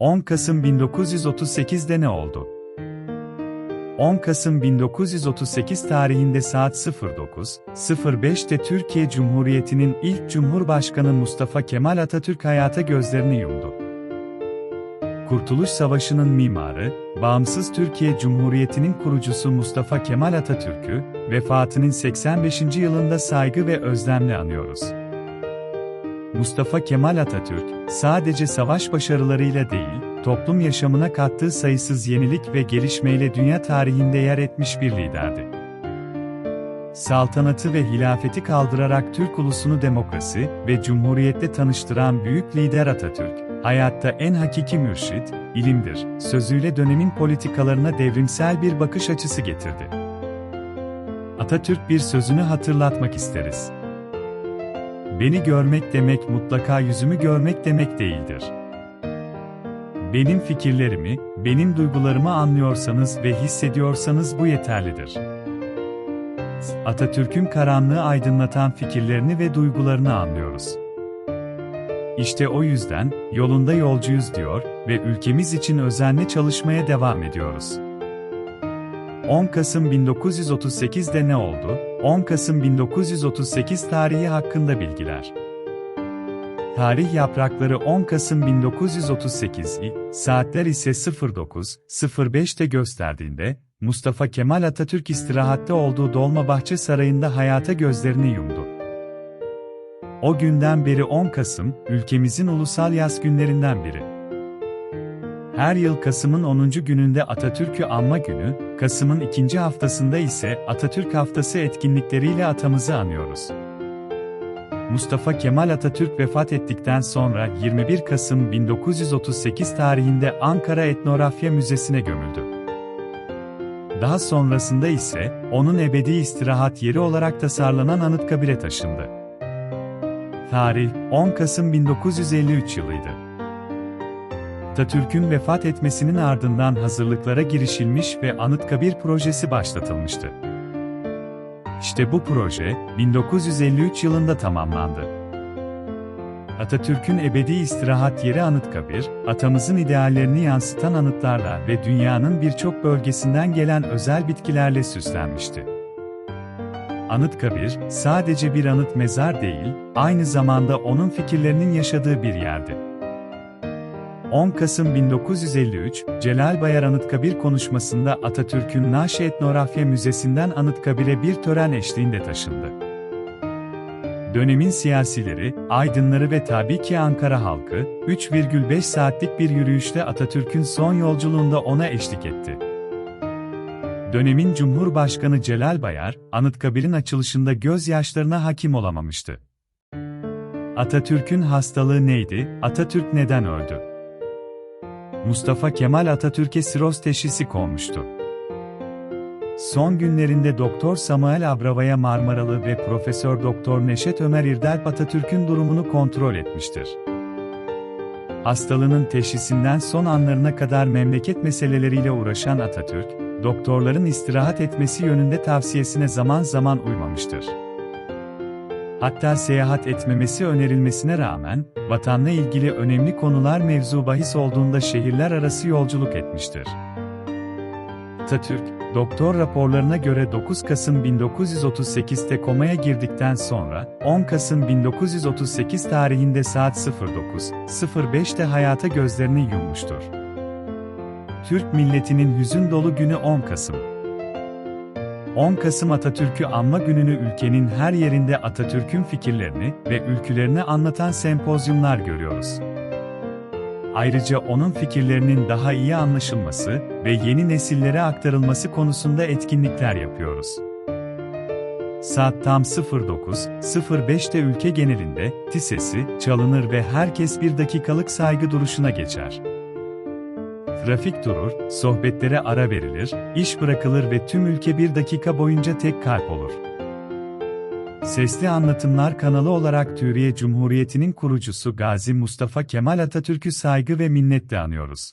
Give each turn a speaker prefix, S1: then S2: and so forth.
S1: 10 Kasım 1938'de ne oldu? 10 Kasım 1938 tarihinde saat 09.05'te Türkiye Cumhuriyeti'nin ilk Cumhurbaşkanı Mustafa Kemal Atatürk hayata gözlerini yumdu. Kurtuluş Savaşı'nın mimarı, bağımsız Türkiye Cumhuriyeti'nin kurucusu Mustafa Kemal Atatürk'ü, vefatının 85. yılında saygı ve özlemle anıyoruz. Mustafa Kemal Atatürk, sadece savaş başarılarıyla değil, toplum yaşamına kattığı sayısız yenilik ve gelişmeyle dünya tarihinde yer etmiş bir liderdi. Saltanatı ve hilafeti kaldırarak Türk ulusunu demokrasi ve cumhuriyetle tanıştıran büyük lider Atatürk, hayatta en hakiki mürşit, ilimdir, sözüyle dönemin politikalarına devrimsel bir bakış açısı getirdi. Atatürk bir sözünü hatırlatmak isteriz. Beni görmek demek mutlaka yüzümü görmek demek değildir. Benim fikirlerimi, benim duygularımı anlıyorsanız ve hissediyorsanız bu yeterlidir. Atatürk'ün karanlığı aydınlatan fikirlerini ve duygularını anlıyoruz. İşte o yüzden yolunda yolcuyuz diyor ve ülkemiz için özenle çalışmaya devam ediyoruz. 10 Kasım 1938'de ne oldu? 10 Kasım 1938 tarihi hakkında bilgiler. Tarih yaprakları 10 Kasım 1938'i, saatler ise 09.05'te gösterdiğinde, Mustafa Kemal Atatürk istirahatte olduğu Dolmabahçe Sarayı'nda hayata gözlerini yumdu. O günden beri 10 Kasım, ülkemizin ulusal yaz günlerinden biri. Her yıl Kasım'ın 10. gününde Atatürk'ü anma günü, Kasım'ın ikinci haftasında ise Atatürk Haftası etkinlikleriyle atamızı anıyoruz. Mustafa Kemal Atatürk vefat ettikten sonra 21 Kasım 1938 tarihinde Ankara Etnografya Müzesi'ne gömüldü. Daha sonrasında ise onun ebedi istirahat yeri olarak tasarlanan Anıtkabir'e taşındı. Tarih 10 Kasım 1953 yılıydı. Atatürk'ün vefat etmesinin ardından hazırlıklara girişilmiş ve Anıtkabir projesi başlatılmıştı. İşte bu proje 1953 yılında tamamlandı. Atatürk'ün ebedi istirahat yeri Anıtkabir, atamızın ideallerini yansıtan anıtlarla ve dünyanın birçok bölgesinden gelen özel bitkilerle süslenmişti. Anıtkabir, sadece bir anıt mezar değil, aynı zamanda onun fikirlerinin yaşadığı bir yerdi. 10 Kasım 1953, Celal Bayar Anıtkabir konuşmasında Atatürk'ün Naşi Etnografya Müzesi'nden Anıtkabir'e bir tören eşliğinde taşındı. Dönemin siyasileri, aydınları ve tabii ki Ankara halkı, 3,5 saatlik bir yürüyüşle Atatürk'ün son yolculuğunda ona eşlik etti. Dönemin Cumhurbaşkanı Celal Bayar, Anıtkabir'in açılışında gözyaşlarına hakim olamamıştı. Atatürk'ün hastalığı neydi, Atatürk neden öldü? Mustafa Kemal Atatürk'e siroz teşhisi konmuştu. Son günlerinde Doktor Samuel Abravaya Marmaralı ve Profesör Doktor Neşet Ömer İrdalp Atatürk'ün durumunu kontrol etmiştir. Hastalığının teşhisinden son anlarına kadar memleket meseleleriyle uğraşan Atatürk, doktorların istirahat etmesi yönünde tavsiyesine zaman zaman uymamıştır. Hatta seyahat etmemesi önerilmesine rağmen, vatanla ilgili önemli konular mevzu bahis olduğunda şehirler arası yolculuk etmiştir. Atatürk, doktor raporlarına göre 9 Kasım 1938'te komaya girdikten sonra, 10 Kasım 1938 tarihinde saat 09.05'te hayata gözlerini yummuştur. Türk milletinin hüzün dolu günü 10 Kasım. 10 Kasım Atatürk'ü anma gününü ülkenin her yerinde Atatürk'ün fikirlerini ve ülkülerini anlatan sempozyumlar görüyoruz. Ayrıca onun fikirlerinin daha iyi anlaşılması ve yeni nesillere aktarılması konusunda etkinlikler yapıyoruz. Saat tam 09.05'te ülke genelinde TİSES'i çalınır ve herkes bir dakikalık saygı duruşuna geçer. Trafik durur, sohbetlere ara verilir, iş bırakılır ve tüm ülke bir dakika boyunca tek kalp olur. Sesli Anlatımlar kanalı olarak Türkiye Cumhuriyeti'nin kurucusu Gazi Mustafa Kemal Atatürk'ü saygı ve minnetle anıyoruz.